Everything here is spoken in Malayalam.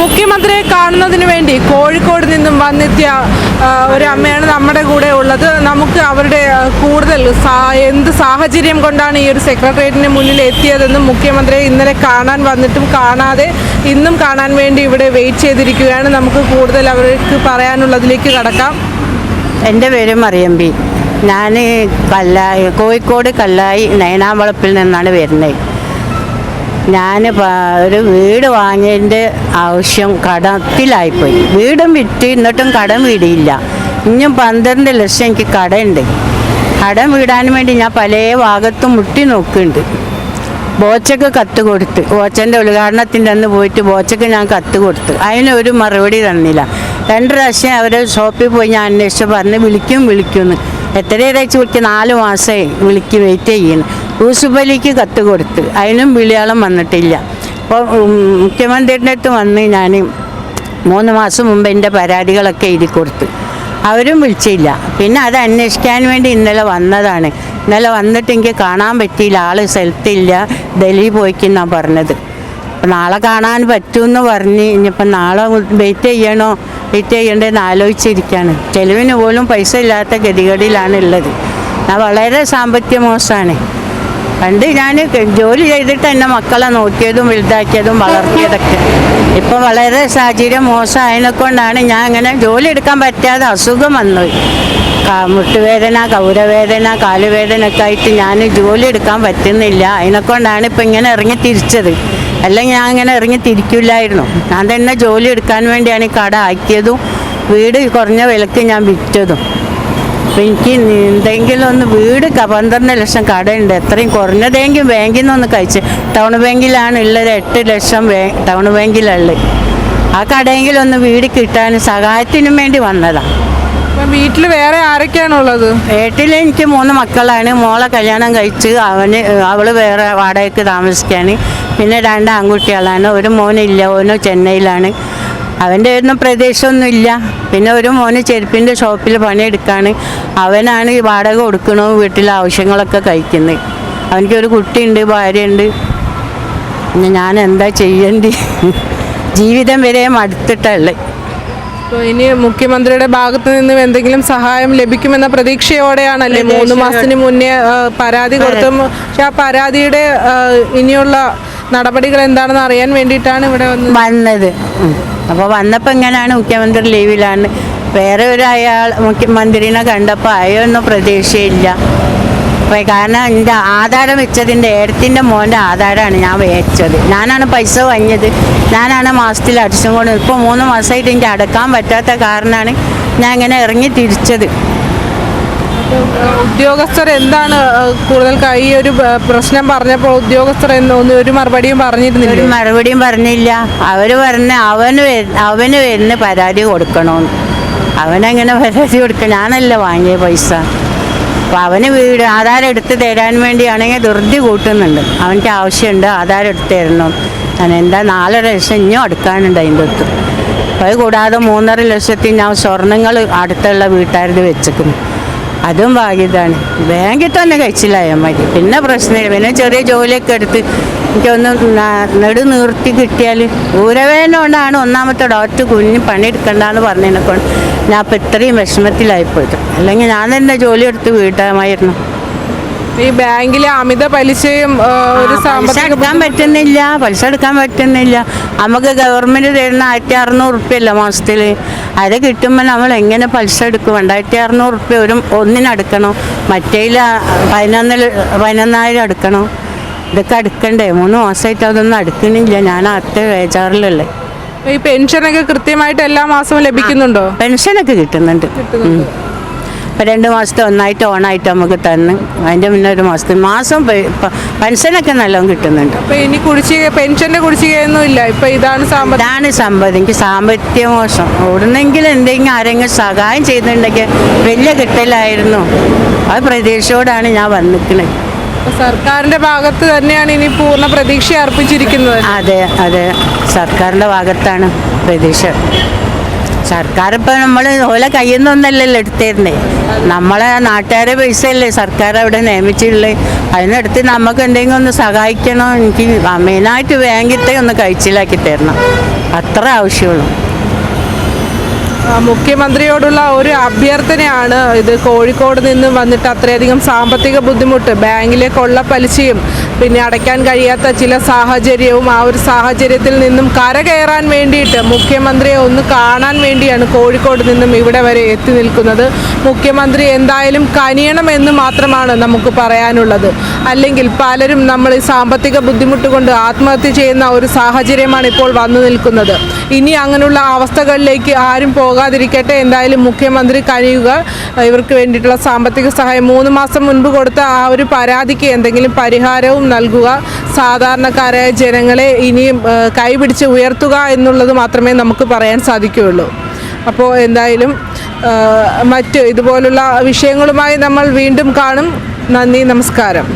മുഖ്യമന്ത്രിയെ കാണുന്നതിന് വേണ്ടി കോഴിക്കോട് നിന്നും വന്നെത്തിയ ഒരു അമ്മയാണ് നമ്മുടെ കൂടെ ഉള്ളത്. നമുക്ക് അവരുടെ കൂടുതൽ എന്ത് സാഹചര്യം കൊണ്ടാണ് ഈ ഒരു സെക്രട്ടേറിയറ്റിന് മുന്നിൽ എത്തിയതെന്നും മുഖ്യമന്ത്രിയെ ഇന്നലെ കാണാൻ വന്നിട്ടും കാണാതെ ഇന്നും കാണാൻ വേണ്ടി ഇവിടെ വെയിറ്റ് ചെയ്തിരിക്കുകയാണ്. നമുക്ക് കൂടുതൽ അവർക്ക് പറയാനുള്ളതിലേക്ക് കടക്കാം. എന്റെ പേര് മറിയമ്പി ഞാൻ കല്ലായി കോഴിക്കോട് കല്ലായി നയനാമ്പളപ്പിൽ നിന്നാണ് വരുന്നത്. ഞാൻ ഒരു വീട് വാങ്ങിയതിന്റെ ആവശ്യം കടത്തിലായിപ്പോയി. വീടും വിറ്റ് എന്നിട്ടും കടം വീടിയില്ല. ഇനിയും പന്ത്രണ്ട് ലക്ഷം എനിക്ക് കടയുണ്ട്. കടം വീടാൻ വേണ്ടി ഞാൻ പല ഭാഗത്തും മുട്ടി നോക്കുന്നുണ്ട്. ബോച്ചക്ക് കത്ത് കൊടുത്ത് ബോച്ചന്റെ ഉദ്ഘാടനത്തിന്റെ അന്ന് പോയിട്ട് ബോച്ചക്ക് ഞാൻ കത്ത് കൊടുത്ത്. അതിന് ഒരു മറുപടി തന്നില്ല. രണ്ട് പ്രാവശ്യം അവർ ഷോപ്പിൽ പോയി ഞാൻ അന്വേഷിച്ച് പറഞ്ഞ് വിളിക്കും വിളിക്കുമെന്ന്. എത്രയേറെ വിളിക്കും? നാല് മാസമായി വിളിക്ക് വെയിറ്റ് ചെയ്യുന്നു. യൂസുഫ് കത്ത് കൊടുത്ത്. അതിനും വിളിയാളം വന്നിട്ടില്ല. അപ്പോൾ മുഖ്യമന്ത്രിയുടെ അടുത്ത് വന്ന് ഞാൻ മൂന്ന് മാസം മുമ്പ് എന്റെ പരാതികളൊക്കെ എഴുതി കൊടുത്ത്. അവരും വിളിച്ചില്ല. പിന്നെ അത് അന്വേഷിക്കാൻ വേണ്ടി ഇന്നലെ വന്നതാണ്. ഇന്നലെ വന്നിട്ട് എനിക്ക് കാണാൻ പറ്റിയില്ല. ആൾ സ്ഥലത്തില്ല. ഡൽഹി പോയിക്കെന്നാണ് പറഞ്ഞത്. അപ്പം നാളെ കാണാൻ പറ്റുമെന്ന് പറഞ്ഞ്. ഇനിയിപ്പം നാളെ വെയിറ്റ് ചെയ്യണോ? വെയിറ്റ് ചെയ്യണ്ടേന്ന് ആലോചിച്ചിരിക്കുകയാണ് ചെലവിന് പോലും പൈസ ഇല്ലാത്ത ഗതികേടിലാണ് ഉള്ളത് ഞാൻ വളരെ സാമ്പത്തിക മോശമാണ്. പണ്ട് ഞാൻ ജോലി ചെയ്തിട്ട് എന്റെ മക്കളെ നോക്കിയതും വലുതാക്കിയതും വളർത്തിയതൊക്കെ. ഇപ്പം വളരെ സാഹചര്യം മോശമായതിനെ കൊണ്ടാണ് ഞാൻ അങ്ങനെ ജോലി എടുക്കാൻ പറ്റാതെ അസുഖം വന്നു. മുട്ടുവേദന കൗരവേദന കാലുവേദന ഒക്കെ ആയിട്ട് ഞാൻ ജോലി എടുക്കാൻ പറ്റുന്നില്ല. അതിനെക്കൊണ്ടാണ് ഇപ്പം ഇങ്ങനെ ഇറങ്ങി തിരിച്ചത്. അല്ലെങ്കിൽ ഞാൻ ഇങ്ങനെ ഇറങ്ങി തിരിക്കില്ലായിരുന്നു. ഞാൻ തന്നെ ജോലി എടുക്കാൻ വേണ്ടിയാണ് ഈ കട ആക്കിയതും വീട് കുറഞ്ഞ വിലക്ക് ഞാൻ വിറ്റതും. അപ്പം എനിക്ക് എന്തെങ്കിലും ഒന്ന് വീട് പന്ത്രണ്ട് ലക്ഷം കടയുണ്ട്. എത്രയും കുറഞ്ഞതെങ്കിലും ബാങ്കിൽ നിന്ന് ഒന്ന് കഴിച്ച്. ടൗൺ ബാങ്കിലാണ് ഉള്ളത് എട്ട് ലക്ഷം ടൗൺ ബാങ്കിലുള്ളത് ആ കടയെങ്കിലും ഒന്ന് വീട് കിട്ടാൻ സഹായത്തിനും വേണ്ടി വന്നതാണ് വീട്ടിൽ വേറെ ആരൊക്കെയാണുള്ളത് വീട്ടിൽ എനിക്ക് മൂന്ന് മക്കളാണ്. മോളെ കല്യാണം കഴിച്ച് അവന് അവൾ വേറെ വാടകയ്ക്ക് താമസിക്കാണ്. പിന്നെ രണ്ട് ആൺകുട്ടികളാണ്. ഒരു മോനില്ല ഓന് ചെന്നൈയിലാണ്. അവന്റെ ഒന്നും പ്രദേശമൊന്നും ഇല്ല പിന്നെ ഒരു മോന് ചെരുപ്പിന്റെ ഷോപ്പിൽ പണിയെടുക്കാണ്. അവനാണ് ഈ വാടക കൊടുക്കണോ വീട്ടിലെ ആവശ്യങ്ങളൊക്കെ കഴിക്കുന്നത് അവനിക്കൊരു കുട്ടിയുണ്ട് ഭാര്യയുണ്ട്. പിന്നെ ഞാൻ എന്താ ചെയ്യേണ്ടി? ജീവിതം വരെ മടുത്തിട്ടല്ലേ അപ്പോൾ ഇനി മുഖ്യമന്ത്രിയുടെ ഭാഗത്ത് നിന്നും എന്തെങ്കിലും സഹായം ലഭിക്കുമെന്ന പ്രതീക്ഷയോടെയാണല്ലേ മൂന്ന് മാസത്തിന് മുന്നേ പരാതി കൊടുത്തും പക്ഷെ ആ പരാതിയുടെ ഇനിയുള്ള നടപടികൾ എന്താണെന്ന് അറിയാൻ വേണ്ടിയിട്ടാണ് ഇവിടെ വന്നത്? വന്നത്. അപ്പോൾ വന്നപ്പോൾ ഇങ്ങനെയാണ് മുഖ്യമന്ത്രി ലീവിലാണ്? വേറെ ഒരു അയാൾ മുഖ്യമന്ത്രിനെ കണ്ടപ്പോൾ അയൊന്നും പ്രതീക്ഷയില്ല. അപ്പോൾ കാരണം എന്റെ ആധാരം വെച്ചതിന്റെ ഏടത്തിന്റെ മോന്റെ ആധാരമാണ് ഞാൻ വെച്ചത്. ഞാനാണ് പൈസ വാങ്ങിയത്. ഞാനാണ് മാസത്തിൽ അടിച്ചും കൊണ്ട്. ഇപ്പോൾ മൂന്ന് മാസമായിട്ട് എനിക്ക് അടക്കാൻ പറ്റാത്ത കാരണമാണ് ഞാൻ ഇങ്ങനെ ഇറങ്ങി തിരിച്ചത്. ഉദ്യോഗസ്ഥർ എന്താണ് കൂടുതൽ ഈ ഒരു പ്രശ്നം പറഞ്ഞപ്പോൾ ഉദ്യോഗസ്ഥർ എന്ന് ഒരു മറുപടിയും പറഞ്ഞിരുന്നില്ല? ഒരു മറുപടിയും പറഞ്ഞില്ല. അവർ പറഞ്ഞ് അവന് അവന് വരുന്ന പരാതി കൊടുക്കണമെന്ന് അവനങ്ങനെ പരാതി കൊടുക്കണം ഞാനല്ല വാങ്ങിയ പൈസ. അപ്പോൾ അവന് വീട് ആധാരം എടുത്ത് തരാൻ വേണ്ടിയാണെങ്കിൽ ധൃതി കൂട്ടുന്നുണ്ട്. അവന്റെ ആവശ്യമുണ്ട് ആധാരം എടുത്ത് തരണം. ഞാൻ എന്താ നാലര ലക്ഷം ഇനിയും അടുക്കാനുണ്ട് അതിന്റെ അപ്പോൾ അത് കൂടാതെ മൂന്നര ലക്ഷത്തിൽ ഞാൻ സ്വർണങ്ങൾ അടുത്തുള്ള വീട്ടുകാരുടെ വെച്ചേക്കുന്നു. അതും ഭാഗ്യതാണ്. ബാങ്കിൽ തന്നെ കഴിച്ചില്ലായാൽ മതി പിന്നെ പ്രശ്നമില്ല. പിന്നെ ചെറിയ ജോലിയൊക്കെ എടുത്ത് എനിക്കൊന്ന് നെടു നിർത്തി കിട്ടിയാൽ ഊരവേന കൊണ്ടാണ് ഒന്നാമത്തെ ഡോക്ടർ കുഞ്ഞ് പണിയെടുക്കണ്ടെന്ന് പറഞ്ഞതിനെ കൊണ്ട് ഞാൻ അപ്പം ഇത്രയും വിഷമത്തിലായിപ്പോയത്. അല്ലെങ്കിൽ ഞാൻ തന്നെ ജോലി എടുത്ത് വീട്ടാമായിരുന്നു. ഈ ബാങ്കിലെ അമിത പലിശയും ഒരു പലിശ സാമ്പത്തിക എടുക്കാൻ പറ്റുന്നില്ല പലിശ എടുക്കാൻ പറ്റുന്നില്ല. നമുക്ക് ഗവൺമെന്റ് തരുന്ന ആയിരത്തി അറുന്നൂറ് റുപ്യല്ല മാസത്തിൽ അത് കിട്ടുമ്പോൾ നമ്മൾ എങ്ങനെ പലിശ എടുക്കും? രണ്ടായിരത്തി അറുന്നൂറ് റുപ്യ ഒരു ഒന്നിനടുക്കണം മറ്റേല പതിനൊന്നിൽ പതിനൊന്നായിരം അടുക്കണം? ഇതൊക്കെ അടുക്കണ്ടേ? മൂന്ന് മാസമായിട്ട് അതൊന്നും അടുക്കണില്ല ഞാൻ അത്ര ബേജാറിലല്ലേ ഈ പെൻഷനൊക്കെ കൃത്യമായിട്ട് എല്ലാ മാസവും ലഭിക്കുന്നുണ്ടോ? പെൻഷനൊക്കെ കിട്ടുന്നുണ്ട്. ഉം. രണ്ട് മാസത്തെ ഒന്നായിട്ട് ഓണായിട്ട് നമുക്ക് തന്ന്. അതിന്റെ മുന്നേ ഒരു മാസത്തിൽ മാസം പെൻഷനൊക്കെ നല്ലോണം കിട്ടുന്നുണ്ട്. അപ്പൊ ഇനി കുടിശ്ശിക പെൻഷന്റെ കുടിശ്ശികയൊന്നും ഇല്ല. ഇപ്പൊ ഇതാണ് സാമ്പത്തിക ഇതാണ് സമ്പത്ത്. എനിക്ക് സാമ്പത്തിക മോശം. ഓടുന്നെങ്കിലും എന്തെങ്കിലും ആരെങ്കിലും സഹായം ചെയ്തിട്ടുണ്ടെങ്കിൽ വലിയ കിട്ടലായിരുന്നു. ആ പ്രതീക്ഷയോടാണ് ഞാൻ വന്നിരിക്കുന്നത് സർക്കാരിന്റെ ഭാഗത്ത് തന്നെയാണ് ഇനി പൂർണ പ്രതീക്ഷ അർപ്പിച്ചിരിക്കുന്നത്. അതെ അതെ. സർക്കാരിന്റെ ഭാഗത്താണ് പ്രതീക്ഷ. സർക്കാർ ഇപ്പം നമ്മൾ ഓലെ കയ്യിൽ നിന്നൊന്നല്ലല്ലോ എടുത്തിരുന്നേ? നമ്മളെ നാട്ടുകാരെ പൈസ അല്ലേ സർക്കാർ അവിടെ നിയമിച്ചിട്ടുള്ളത് അതിനടുത്ത് നമുക്ക് എന്തെങ്കിലും ഒന്ന് സഹായിക്കണോ? എനിക്ക് മെയിനായിട്ട് ബാങ്കിലത്തെ ഒന്ന് കഴിച്ചിലാക്കി തരണം. അത്ര ആവശ്യമുള്ളൂ. മുഖ്യമന്ത്രിയോടുള്ള ഒരു അഭ്യർത്ഥനയാണ് ഇത്. കോഴിക്കോട് നിന്ന് വന്നിട്ട് അത്രയധികം സാമ്പത്തിക ബുദ്ധിമുട്ട്. ബാങ്കിലെ കൊള്ള പലിശയും പിന്നെ അടയ്ക്കാൻ കഴിയാത്ത ചില സാഹചര്യവും ആ ഒരു സാഹചര്യത്തിൽ നിന്നും കരകയറാൻ വേണ്ടിയിട്ട് മുഖ്യമന്ത്രിയെ ഒന്ന് കാണാൻ വേണ്ടിയാണ് കോഴിക്കോട് നിന്നും ഇവിടെ വരെ എത്തി നിൽക്കുന്നത്. മുഖ്യമന്ത്രി എന്തായാലും കനിയണമെന്ന് മാത്രമാണ് നമുക്ക് പറയാനുള്ളത്. അല്ലെങ്കിൽ പലരും നമ്മൾ ഈ സാമ്പത്തിക ബുദ്ധിമുട്ട് കൊണ്ട് ആത്മഹത്യ ചെയ്യുന്ന ഒരു സാഹചര്യമാണ് ഇപ്പോൾ വന്നു നിൽക്കുന്നത്. ഇനി അങ്ങനെയുള്ള അവസ്ഥകളിലേക്ക് ആരും പോകാതിരിക്കട്ടെ. എന്തായാലും മുഖ്യമന്ത്രി കഴിയുക. ഇവർക്ക് വേണ്ടിയിട്ടുള്ള സാമ്പത്തിക സഹായം മൂന്ന് മാസം മുൻപ് കൊടുത്ത ആ ഒരു പരാതിക്ക് എന്തെങ്കിലും പരിഹാരവും നൽകുക. സാധാരണക്കാരായ ജനങ്ങളെ ഇനിയും കൈപിടിച്ച് ഉയർത്തുക എന്നുള്ളത് മാത്രമേ നമുക്ക് പറയാൻ സാധിക്കുകയുള്ളൂ. അപ്പോൾ എന്തായാലും മറ്റ് ഇതുപോലുള്ള വിഷയങ്ങളുമായി നമ്മൾ വീണ്ടും കാണും. നന്ദി നമസ്കാരം.